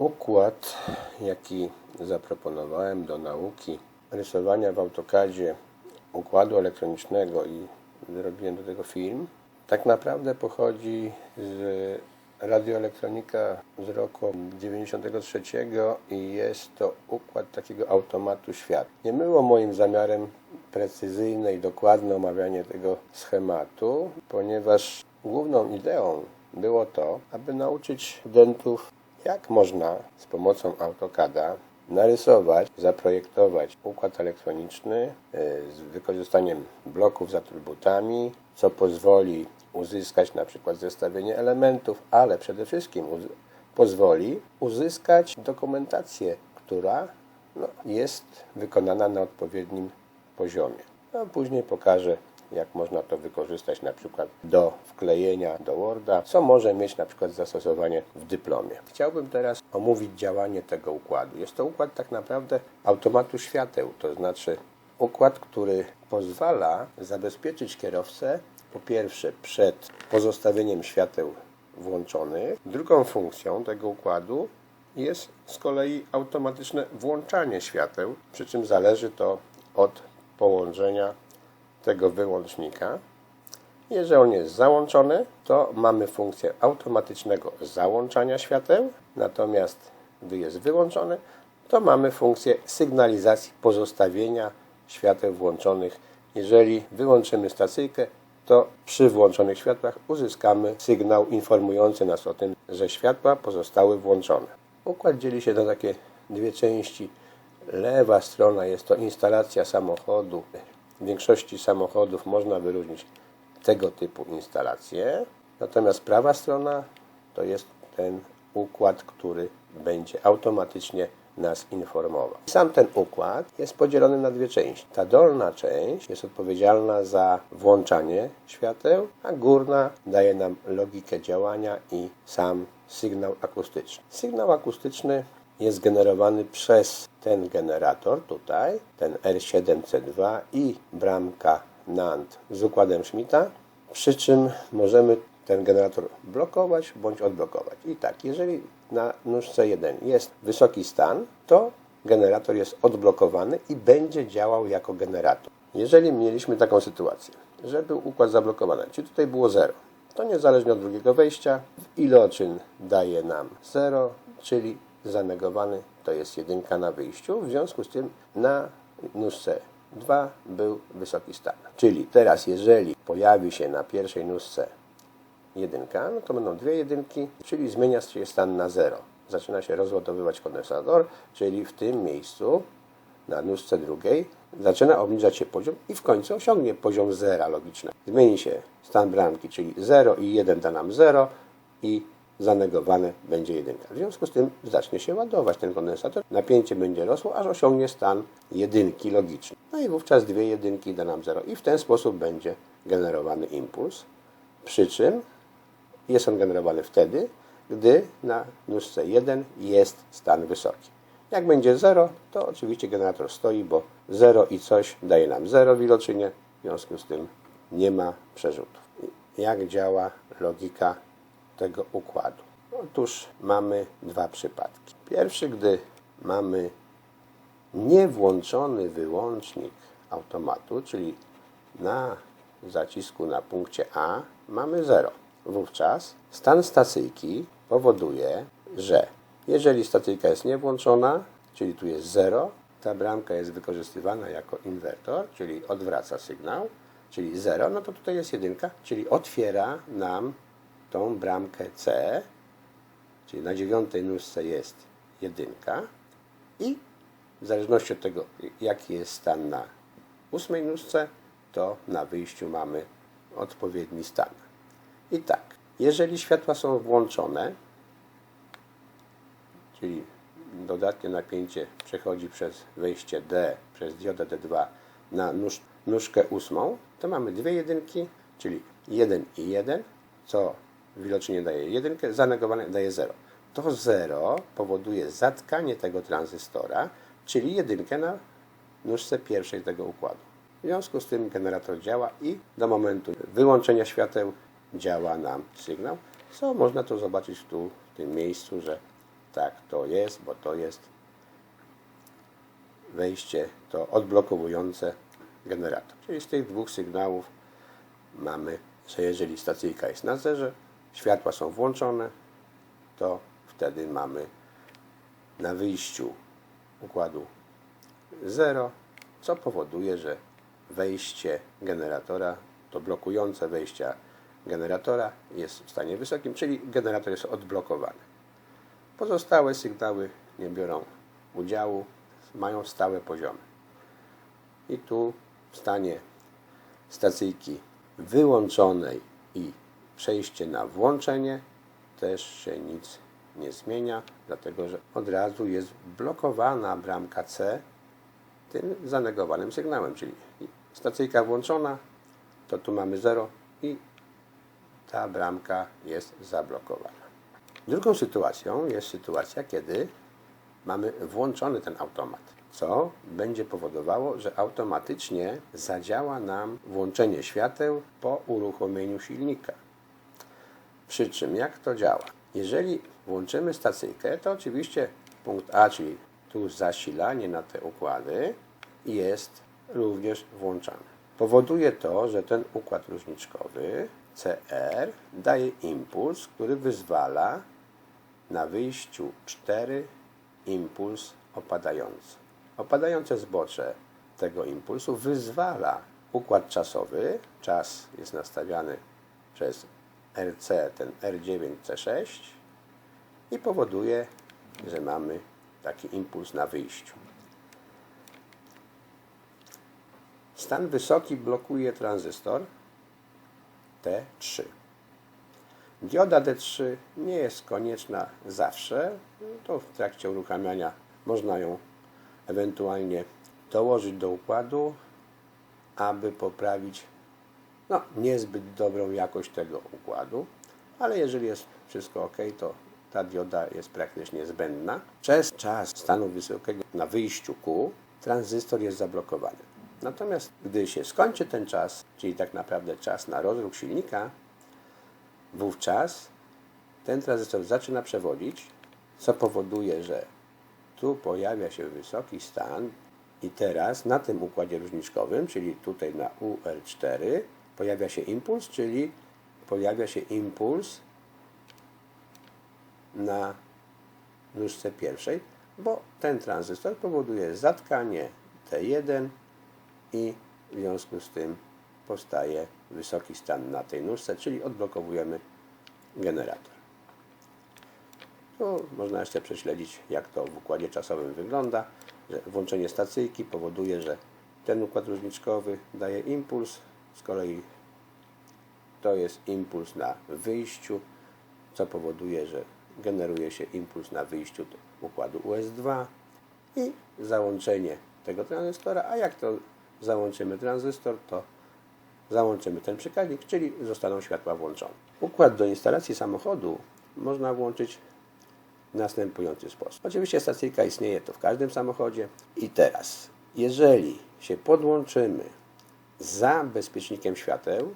Układ, jaki zaproponowałem do nauki rysowania w AutoCADzie układu elektronicznego i zrobiłem do tego film, tak naprawdę pochodzi z radioelektronika z roku 93 i jest to układ takiego automatu świat. Nie było moim zamiarem precyzyjne i dokładne omawianie tego schematu, ponieważ główną ideą było to, aby nauczyć studentów, jak można z pomocą AutoCADa narysować, zaprojektować układ elektroniczny e, z wykorzystaniem bloków z atrybutami, co pozwoli uzyskać na przykład zestawienie elementów, ale przede wszystkim pozwoli uzyskać dokumentację, która no, jest wykonana na odpowiednim poziomie. A później pokażę jak można to wykorzystać na przykład do wklejenia do Worda, co może mieć na przykład zastosowanie w dyplomie. Chciałbym teraz omówić działanie tego układu. Jest to układ tak naprawdę automatu świateł, to znaczy układ, który pozwala zabezpieczyć kierowcę po pierwsze przed pozostawieniem świateł włączonych. Drugą funkcją tego układu jest z kolei automatyczne włączanie świateł, przy czym zależy to od połączenia tego wyłącznika. Jeżeli on jest załączony, to mamy funkcję automatycznego załączania świateł, natomiast gdy jest wyłączony, to mamy funkcję sygnalizacji pozostawienia świateł włączonych. Jeżeli wyłączymy stacyjkę, to przy włączonych światłach uzyskamy sygnał informujący nas o tym, że światła pozostały włączone. Układ dzieli się na takie dwie części. Lewa strona jest to instalacja samochodu w większości samochodów można wyróżnić tego typu instalacje, natomiast prawa strona to jest ten układ, który będzie automatycznie nas informował. Sam ten układ jest podzielony na dwie części. Ta dolna część jest odpowiedzialna za włączanie świateł, a górna daje nam logikę działania i sam sygnał akustyczny. Sygnał akustyczny jest generowany przez ten generator tutaj, ten R7C2 i bramka NAND z układem Schmidta, przy czym możemy ten generator blokować bądź odblokować. I tak, jeżeli na nóżce 1 jest wysoki stan, to generator jest odblokowany i będzie działał jako generator. Jeżeli mieliśmy taką sytuację, że był układ zablokowany, czyli tutaj było 0, to niezależnie od drugiego wejścia, iloczyn daje nam 0, czyli zanegowany to jest jedynka na wyjściu, w związku z tym na nóżce 2 był wysoki stan. Czyli teraz jeżeli pojawi się na pierwszej nóżce jedynka, no to będą dwie jedynki, czyli zmienia się stan na 0. Zaczyna się rozładowywać kondensator, czyli w tym miejscu na nóżce drugiej zaczyna obniżać się poziom i w końcu osiągnie poziom zera logicznego. Zmieni się stan bramki, czyli 0 i 1 da nam 0 i zanegowane będzie jedynka. W związku z tym zacznie się ładować ten kondensator, napięcie będzie rosło, aż osiągnie stan jedynki logiczny. No i wówczas dwie jedynki da nam 0 i w ten sposób będzie generowany impuls, przy czym jest on generowany wtedy, gdy na nóżce 1 jest stan wysoki. Jak będzie 0, to oczywiście generator stoi, bo 0 i coś daje nam 0 w iloczynie, w związku z tym nie ma przerzutów. Jak działa logika tego układu? Otóż mamy dwa przypadki. Pierwszy, gdy mamy niewłączony wyłącznik automatu, czyli na zacisku na punkcie A mamy 0. Wówczas stan stacyjki powoduje, że jeżeli stacyjka jest niewłączona, czyli tu jest 0, ta bramka jest wykorzystywana jako inwertor, czyli odwraca sygnał, czyli 0, no to tutaj jest jedynka, czyli otwiera nam tą bramkę C, czyli na dziewiątej nóżce jest jedynka i w zależności od tego, jaki jest stan na ósmej nóżce, to na wyjściu mamy odpowiedni stan. I tak, jeżeli światła są włączone, czyli dodatnie napięcie przechodzi przez wejście D, przez diodę D2 na nóż, nóżkę ósmą, to mamy dwie jedynki, czyli 1 i 1, co w iloczynie daje jedynkę, zanegowane daje 0. To 0 powoduje zatkanie tego tranzystora, czyli jedynkę na nóżce pierwszej tego układu. W związku z tym generator działa i do momentu wyłączenia świateł działa nam sygnał, co można to zobaczyć tu w tym miejscu, że tak to jest, bo to jest wejście to odblokowujące generator. Czyli z tych dwóch sygnałów mamy, że jeżeli stacyjka jest na zerze, światła są włączone, to wtedy mamy na wyjściu układu 0, co powoduje, że wejście generatora, to blokujące wejścia generatora jest w stanie wysokim, czyli generator jest odblokowany. Pozostałe sygnały nie biorą udziału, mają stałe poziomy. I tu w stanie stacyjki wyłączonej i przejście na włączenie też się nic nie zmienia, dlatego że od razu jest blokowana bramka C tym zanegowanym sygnałem, czyli stacyjka włączona, to tu mamy 0 i ta bramka jest zablokowana. Drugą sytuacją jest sytuacja, kiedy mamy włączony ten automat, co będzie powodowało, że automatycznie zadziała nam włączenie świateł po uruchomieniu silnika. Przy czym jak to działa? Jeżeli włączymy stacyjkę, to oczywiście punkt A, czyli tu zasilanie na te układy jest również włączane. Powoduje to, że ten układ różniczkowy CR daje impuls, który wyzwala na wyjściu 4 impuls opadający. Opadające zbocze tego impulsu wyzwala układ czasowy. Czas jest nastawiany przez RC, ten R9C6 i powoduje, że mamy taki impuls na wyjściu. Stan wysoki blokuje tranzystor T3. Dioda D3 nie jest konieczna zawsze. To w trakcie uruchamiania można ją ewentualnie dołożyć do układu, aby poprawić no, niezbyt dobrą jakość tego układu, ale jeżeli jest wszystko ok, to ta dioda jest praktycznie zbędna. Przez czas stanu wysokiego na wyjściu Q tranzystor jest zablokowany. Natomiast gdy się skończy ten czas, czyli tak naprawdę czas na rozruch silnika, wówczas ten tranzystor zaczyna przewodzić, co powoduje, że tu pojawia się wysoki stan i teraz na tym układzie różniczkowym, czyli tutaj na UR4, pojawia się impuls, czyli pojawia się impuls na nóżce pierwszej, bo ten tranzystor powoduje zatkanie T1 i w związku z tym powstaje wysoki stan na tej nóżce, czyli odblokowujemy generator. Tu można jeszcze prześledzić, jak to w układzie czasowym wygląda, że włączenie stacyjki powoduje, że ten układ różniczkowy daje impuls, z kolei to jest impuls na wyjściu, co powoduje, że generuje się impuls na wyjściu układu US2 i załączenie tego tranzystora, a jak to załączymy tranzystor, to załączymy ten przekaźnik, czyli zostaną światła włączone. Układ do instalacji samochodu można włączyć w następujący sposób. Oczywiście stacyjka istnieje to w każdym samochodzie i teraz, jeżeli się podłączymy za bezpiecznikiem świateł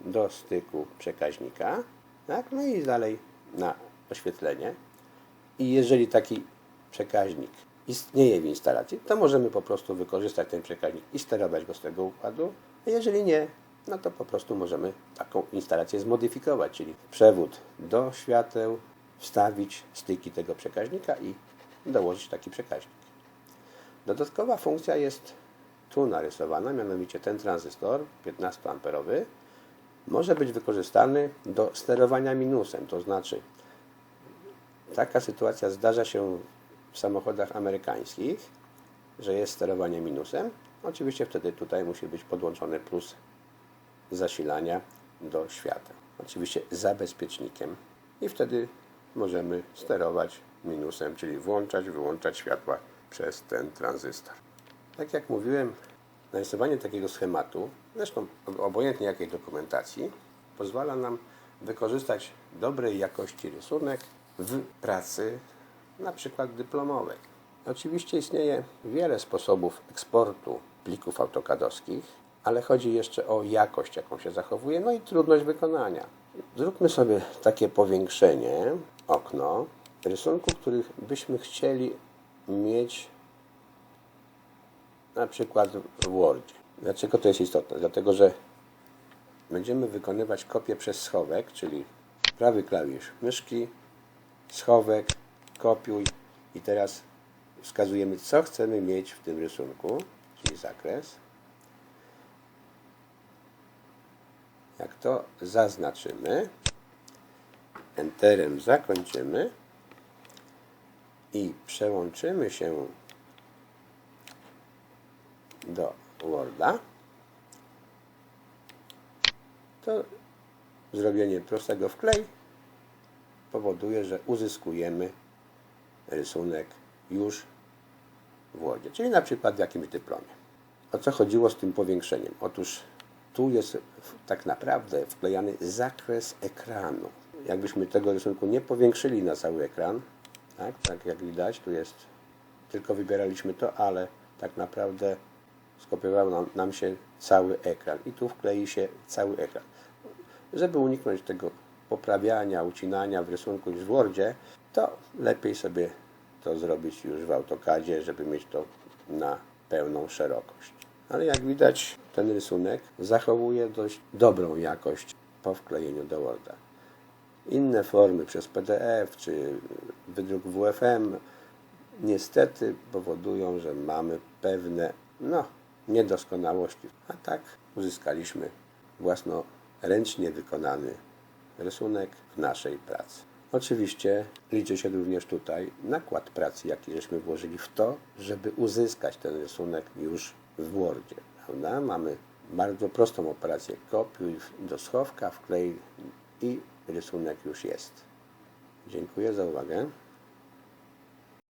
do styku przekaźnika, tak, no i dalej na oświetlenie i jeżeli taki przekaźnik istnieje w instalacji, to możemy po prostu wykorzystać ten przekaźnik i sterować go z tego układu. A jeżeli nie, no to po prostu możemy taką instalację zmodyfikować, czyli przewód do świateł, wstawić styki tego przekaźnika i dołożyć taki przekaźnik. Dodatkowa funkcja jest tu narysowana, mianowicie ten tranzystor 15 amperowy może być wykorzystany do sterowania minusem, to znaczy taka sytuacja zdarza się w samochodach amerykańskich, że jest sterowanie minusem. Oczywiście wtedy tutaj musi być podłączony plus zasilania do świateł. Oczywiście za bezpiecznikiem i wtedy możemy sterować minusem, czyli włączać, wyłączać światła przez ten tranzystor. Tak jak mówiłem, narysowanie takiego schematu, zresztą obojętnie jakiej dokumentacji, pozwala nam wykorzystać dobrej jakości rysunek w pracy na przykład dyplomowej. Oczywiście istnieje wiele sposobów eksportu plików autokadowskich, ale chodzi jeszcze o jakość, jaką się zachowuje, no i trudność wykonania. Zróbmy sobie takie powiększenie, okno rysunków, których byśmy chcieli mieć na przykład w Wordzie. Dlaczego to jest istotne? Dlatego, że będziemy wykonywać kopię przez schowek, czyli prawy klawisz myszki, schowek, kopiuj i teraz wskazujemy, co chcemy mieć w tym rysunku, czyli zakres. Jak to zaznaczymy, Enterem zakończymy i przełączymy się do Worda, to zrobienie prostego wklej powoduje, że uzyskujemy rysunek już w Wordzie, czyli na przykład w jakimś dyplomie. O co chodziło z tym powiększeniem? Otóż tu jest tak naprawdę wklejany zakres ekranu. Jakbyśmy tego rysunku nie powiększyli na cały ekran, tak, tak jak widać, tu jest, tylko wybieraliśmy to, ale tak naprawdę skopiował nam, nam się cały ekran i tu wklei się cały ekran. Żeby uniknąć tego poprawiania, ucinania w rysunku już w Wordzie, to lepiej sobie to zrobić już w AutoCADzie, żeby mieć to na pełną szerokość. Ale jak widać, ten rysunek zachowuje dość dobrą jakość po wklejeniu do Worda. Inne formy przez PDF czy wydruk WFM niestety powodują, że mamy pewne no, niedoskonałości. A tak uzyskaliśmy własnoręcznie wykonany rysunek w naszej pracy. Oczywiście liczy się również tutaj nakład pracy, jaki żeśmy włożyli w to, żeby uzyskać ten rysunek już w Wordzie. Prawda? Mamy bardzo prostą operację. Kopiuj do schowka, wklej i rysunek już jest. Dziękuję za uwagę.